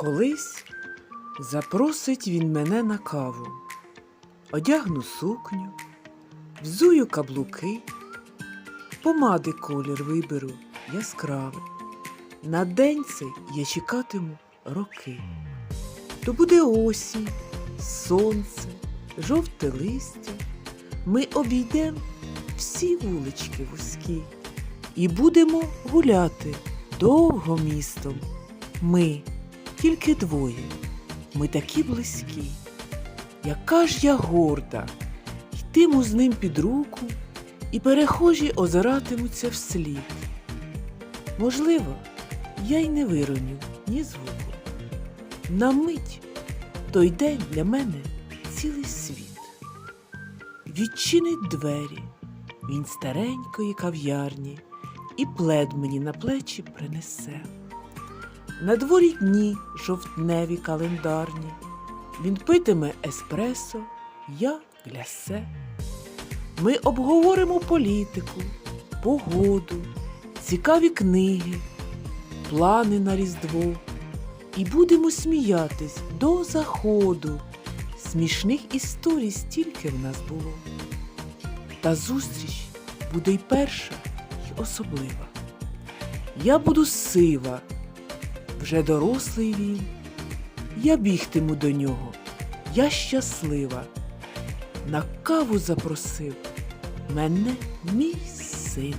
Колись запросить він мене на каву. Одягну сукню, взую каблуки, помади колір виберу яскравий. На день цей я чекатиму роки. То буде осінь, сонце, жовте листя. Ми обійдемо всі вулички вузькі і будемо гуляти довго містом. Ми тільки двоє, ми такі близькі. Яка ж я горда, йтиму з ним під руку, і перехожі озиратимуться вслід. Можливо, я й не вироню ні звуку. На мить той день для мене цілий світ. Відчинить двері, він старенької кав'ярні, і плед мені на плечі принесе. На дворі дні жовтневі календарні. Він питиме еспресо, я глясе. Ми обговоримо політику, погоду, цікаві книги, плани на Різдво. І будемо сміятись до заходу. Смішних історій стільки в нас було. Та зустріч буде й перша, й особлива. Я буду сива, вже дорослий він. Я бігтиму до нього, я щаслива. На каву запросив мене мій син.